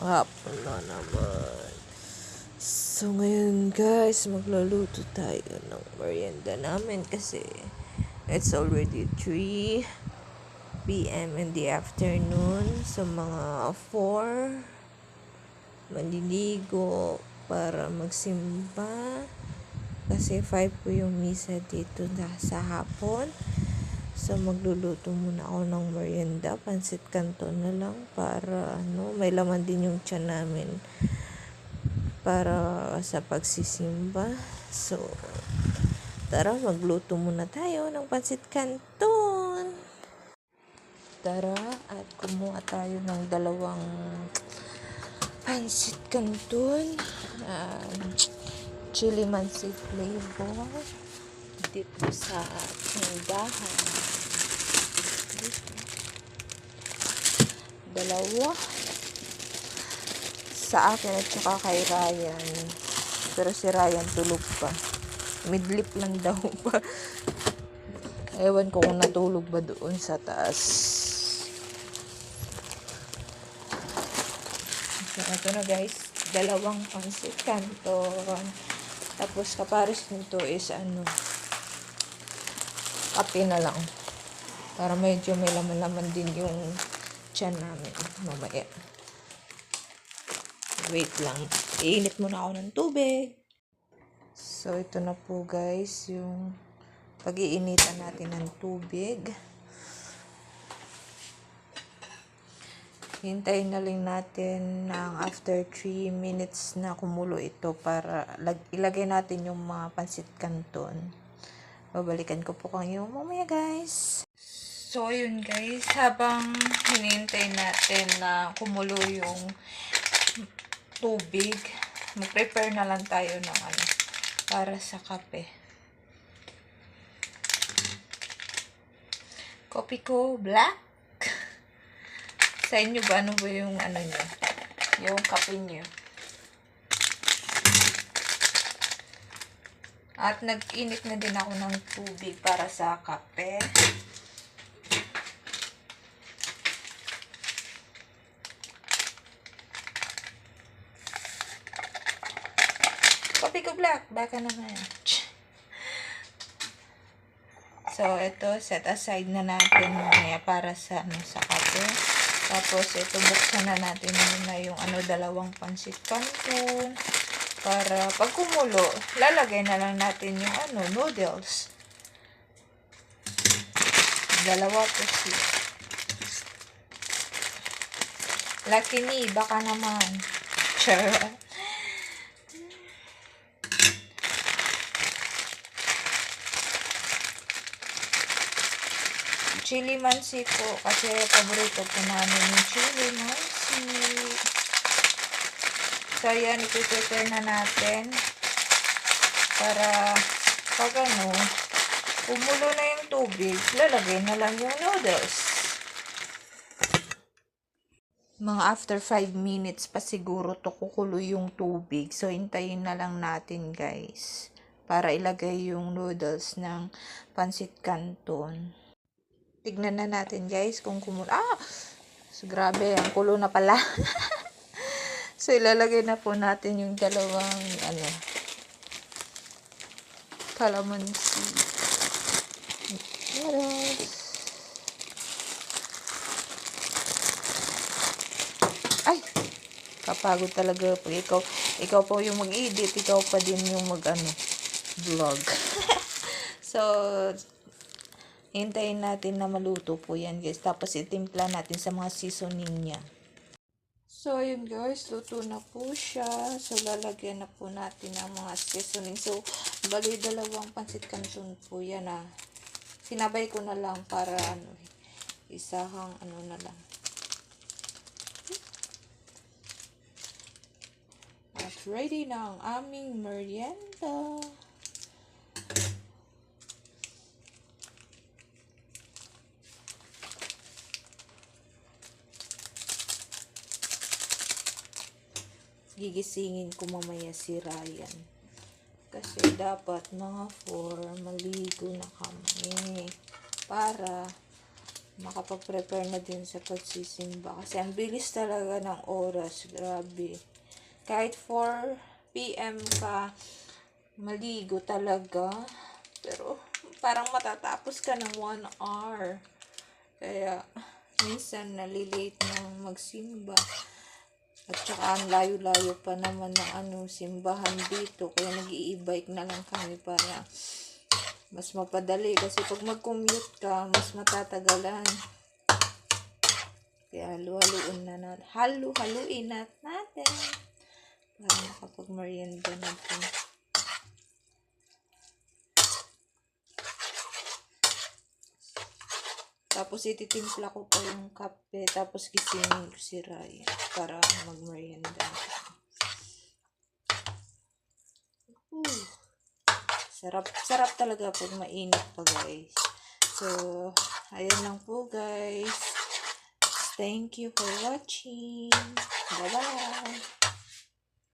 hapon na naman. So, ngayon guys, magluluto tayo ng merienda namin kasi it's already 3 p.m. in the afternoon. So, mga 4 maliligo para magsimba. Kasi 5 po yung misa dito na sa hapon. So, magluluto muna ako ng merienda. Pansit canton na lang para ano, may laman din yung tiyan namin para sa pagsisimba. So, tara, magluto muna tayo ng pansit canton. Tara, at kumuha tayo ng dalawang pansit canton. Um, chili mansi flavor dito sa tindahan. Dalawa sa akin at saka kay Ryan. Pero si Ryan tulog pa. Midlip lang daw pa. Ewan ko kung natulog ba doon sa taas. So, ito na guys. Dalawang pansit canton. Tapos kapares nito is ano, kape na lang. Para medyo may laman-laman din yung tiyan namin mamaya. Wait lang. Iinit muna ako ng tubig. So, ito na po guys, yung pag-iinitan natin ng tubig. Hintayin na lang natin ng after 3 minutes na kumulo ito para lag- ilagay natin yung mga pansit canton. Babalikan ko po kayo mamaya guys. So, yun guys, habang hinihintay natin na kumulo yung tubig, mag-prepare na lang tayo ng ano, para sa kape. Kopi ko, black. Sa inyo ba, ano ba yung ano nyo? Yung kape nyo? At nag-init na din ako ng tubig para sa kape. Ko black. Baka naman. So, ito, set aside na natin mamaya para sa, ano, sa kape. Tapos, ito, buksan na natin muna yung, ano, dalawang pansit canton. Para, pag kumulo, lalagay na lang natin yung, ano, noodles. Dalawa po siya. Lucky me, baka naman. Sure. Chili mansi po kasi paborito po namin yung chili mansi. So, yan, ipiprepare na natin para pag ano, kumulo na yung tubig, lalagay na lang yung noodles. Mga after 5 minutes pa siguro to kukulo yung tubig. So, hintayin na lang natin guys para ilagay yung noodles ng pansit canton. Tignan na natin guys kung kumulo. Ah! So, grabe, ang kulo na pala. so, ilalagay na po natin yung dalawang, ano, calamansi. Noodles. Ay! Kapagod talaga pag ikaw, ikaw pa yung mag-edit, ikaw pa din yung mag, ano, vlog. so, Hintayin natin na maluto po yan guys. Tapos itimpla natin sa mga seasoning niya. So, yun guys. Luto na po siya. So, lalagyan na po natin ng mga seasoning. So, bali dalawang pansit canton po yan ah. Sinabay ko na lang para ano, isahang ano na lang. At ready na ang aming merienda. Gigisingin ko mamaya si Ryan. Kasi dapat mga 4 maligo na kami. Para makapag-prepare na din sa pagsisimba. Kasi ang bilis talaga ng oras. Grabe. Kahit 4 p.m. ka, maligo talaga. Pero, parang matatapos ka ng 1 hour. Kaya, minsan nalilate ng magsimba. At saka ang layo-layo pa naman ng ano, simbahan dito. Kaya nag bike na lang kami para mas mapadali. Kasi pag mag-commute ka, mas matatagalan. Kaya halu-haluin na natin. Halu-haluin na natin. Para makapag-merienda natin. Tapos ititimpla ko pa yung kape. Tapos gisingin ko si Ryan para mag-merienda. Ooh. Sarap, sarap talaga pag mainit pa guys. So, ayan lang po guys. Thank you for watching. Bye-bye.